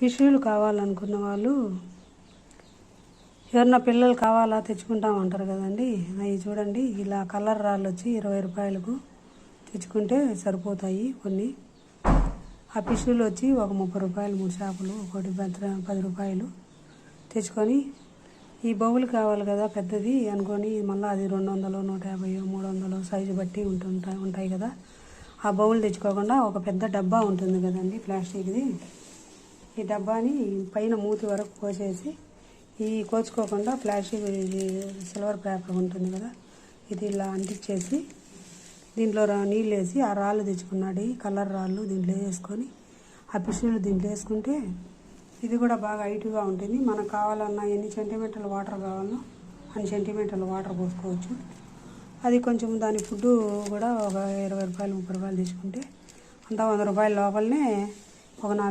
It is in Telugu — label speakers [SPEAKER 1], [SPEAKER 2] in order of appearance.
[SPEAKER 1] పిషులు కావాలనుకున్న వాళ్ళు ఎవరన్నా పిల్లలు కావాలా తెచ్చుకుంటామంటారు కదండి. అవి చూడండి ఇలా కలర్ రాళ్ళు వచ్చి ఇరవై రూపాయలకు తెచ్చుకుంటే సరిపోతాయి కొన్ని. ఆ పిషులు వచ్చి ఒక ముప్పై రూపాయలు మూడు చేపలు ఒకటి పది పది రూపాయలు తెచ్చుకొని ఈ బౌల్ కావాలి కదా పెద్దది అనుకొని మళ్ళీ అది రెండు వందలు నూట యాభై మూడు వందలు సైజు బట్టి ఉంటుంటాయి ఉంటాయి కదా. ఆ బౌల్ తెచ్చుకోకుండా ఒక పెద్ద డబ్బా ఉంటుంది కదండి ప్లాస్టిక్ది. ఈ డబ్బాని పైన మూతి వరకు కోసేసి ఈ కోచుకోకుండా ప్లాస్టిక్ సిల్వర్ పేపర్ ఉంటుంది కదా ఇది ఇలా అంటించేసి దీంట్లో నీళ్ళు వేసి ఆ రాళ్ళు తెచ్చుకున్నాడు. ఈ కలర్ రాళ్ళు దీంట్లో వేసుకొని ఆ పిషులు దీంట్లో వేసుకుంటే ఇది కూడా బాగా హైట్గా ఉంటుంది. మనకు కావాలన్నా ఎన్ని సెంటీమీటర్ల వాటర్ కావాలన్నా అన్ని సెంటీమీటర్ల వాటర్ పోసుకోవచ్చు. అది కొంచెం దాని ఫుడ్ కూడా ఒక ఇరవై రూపాయలు ముప్పై రూపాయలు తీసుకుంటే అంతా వంద రూపాయల లోపలనే ఒక నాలుగు